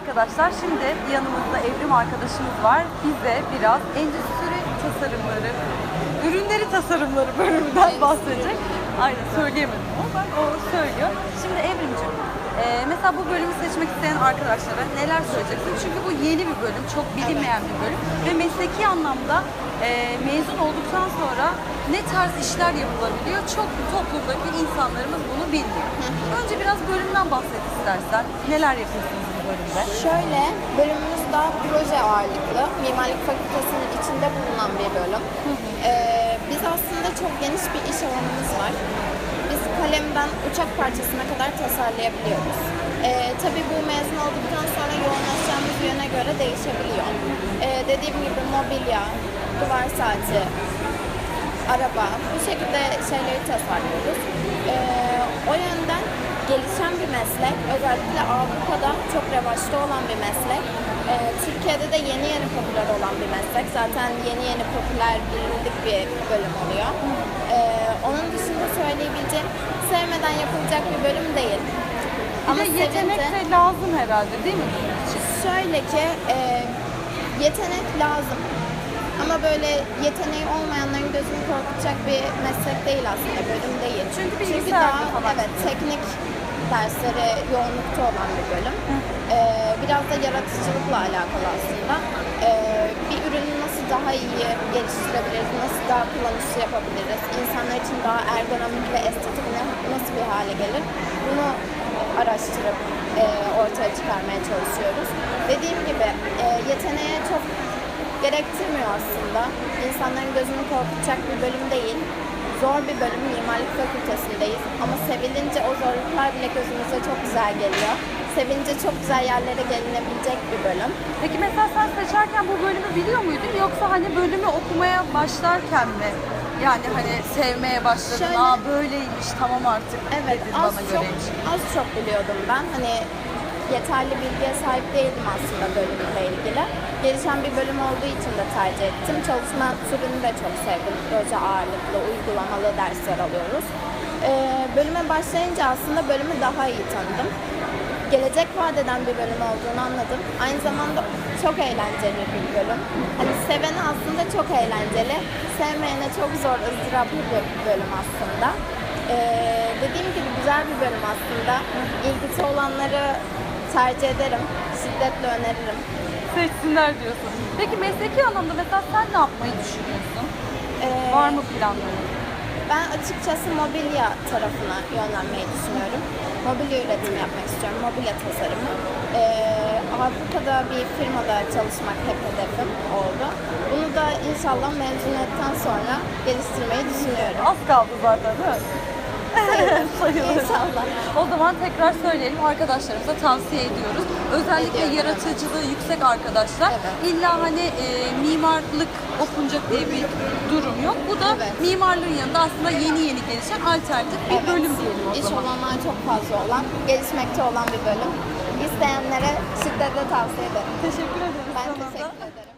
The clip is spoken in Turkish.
arkadaşlar. Şimdi yanımızda Evrim arkadaşımız var. Bize biraz endüstri tasarımları, ürünleri tasarımları bölümünden bahsedecek. Aynen söyleyemedim ama ben o söylüyor. Şimdi Evrimciğim, e, mesela bu bölümü seçmek isteyen arkadaşlara neler söyleyeceksin? Çünkü bu yeni bir bölüm, çok bilinmeyen bir bölüm ve mesleki anlamda e, mezun olduktan sonra ne tarz işler yapılabiliyor çok toplumdaki insanlarımız bunu bilmiyor. Önce biraz bölümden bahset istersen. Neler yapıyorsunuz bölümde? Şöyle, bölümümüz daha proje ağırlıklı. Mimarlık Fakültesi'nin içinde bulunan bir bölüm. Ee, biz aslında çok geniş bir iş alanımız var. Biz kalemden uçak parçasına kadar tasarlayabiliyoruz. Ee, tabii bu mezun olduktan sonra yoğunlaşacağımız yöne göre değişebiliyor. Ee, dediğim gibi mobilya, duvar saati, araba bu şekilde şeyleri tasarlıyoruz. Ee, o yönden gelişen bir meslek, özellikle Avrupa'da çok revaçta olan bir meslek. Ee, Türkiye'de de yeni yeni popüler olan bir meslek. Zaten yeni yeni popüler bilindik bir bölüm oluyor. Ee, onun dışında söyleyebileceğim sevmeden yapılacak bir bölüm değil. Bir de yetenek de lazım herhalde değil mi? Şöyle ki e, yetenek lazım. Ama böyle yeteneği olmayanların gözünü korkutacak bir meslek değil aslında, bölüm değil. Çünkü bilgisayarda daha falan. evet teknik dersleri yoğunlukta olan bir bölüm. E, biraz da yaratıcılıkla alakalı aslında. E, bir ürünü nasıl daha iyi geliştirebiliriz, nasıl daha kullanışlı yapabiliriz, insanlar için daha ergonomik ve estetik ne- nasıl bir hale gelir bunu araştırıp e, ortaya çıkarmaya çalışıyoruz. Dediğim gibi e, yeteneğe çok gerektirmiyor aslında. İnsanların gözünü korkutacak bir bölüm değil. Zor bir bölüm, mimarlık fakültesindeyiz. Ama sevilince o zorluklar bile gözümüze çok güzel geliyor. Sevince çok güzel yerlere gelinebilecek bir bölüm. Peki mesela sen seçerken bu bölümü biliyor muydun yoksa hani bölümü okumaya başlarken mi? Yani hani sevmeye başladın, Şöyle- aa böyleymiş tamam artık Evet, az bana çok, göreymiş. az çok biliyordum ben. Hani yeterli bilgiye sahip değildim aslında bölümle ilgili. Gelişen bir bölüm olduğu için de tercih ettim. Çalışma türünü de çok sevdim. Proje ağırlıklı, uygulamalı dersler alıyoruz. Ee, bölüme başlayınca aslında bölümü daha iyi tanıdım. Gelecek vadeden bir bölüm olduğunu anladım. Aynı zamanda çok eğlenceli bir bölüm. Hani sevene aslında çok eğlenceli, sevmeyene çok zor, ızdıraplı bir bölüm aslında. Ee, dediğim gibi güzel bir bölüm aslında. İlgisi olanları tercih ederim. Şiddetle öneririm. Seçsinler diyorsun. Peki mesleki anlamda mesela sen ne yapmayı düşünüyorsun? Ee, Var mı planların? Ben açıkçası mobilya tarafına yönlenmeyi düşünüyorum. Mobilya üretimi yapmak istiyorum. Mobilya tasarımı. Ee, Avrupa'da bir firmada çalışmak hep hedefim oldu. Bunu da inşallah mezuniyetten sonra geliştirmeyi düşünüyorum. Az kaldı zaten değil mi? Sayılır. İnşallah. O zaman tekrar söyleyelim arkadaşlarımıza tavsiye ediyoruz. Özellikle Ediyorum, yaratıcılığı yüksek arkadaşlar. Evet. İlla hani e, mimarlık okunacak diye bir durum yok. Bu da Evet. mimarlığın yanında aslında yeni yeni gelişen alternatif bir Evet. bölüm diyelim o İş zaman. olanağı çok fazla olan, gelişmekte olan bir bölüm. İsteyenlere şiddetle tavsiye ederim. Teşekkür ederiz Ben sana da. teşekkür ederim.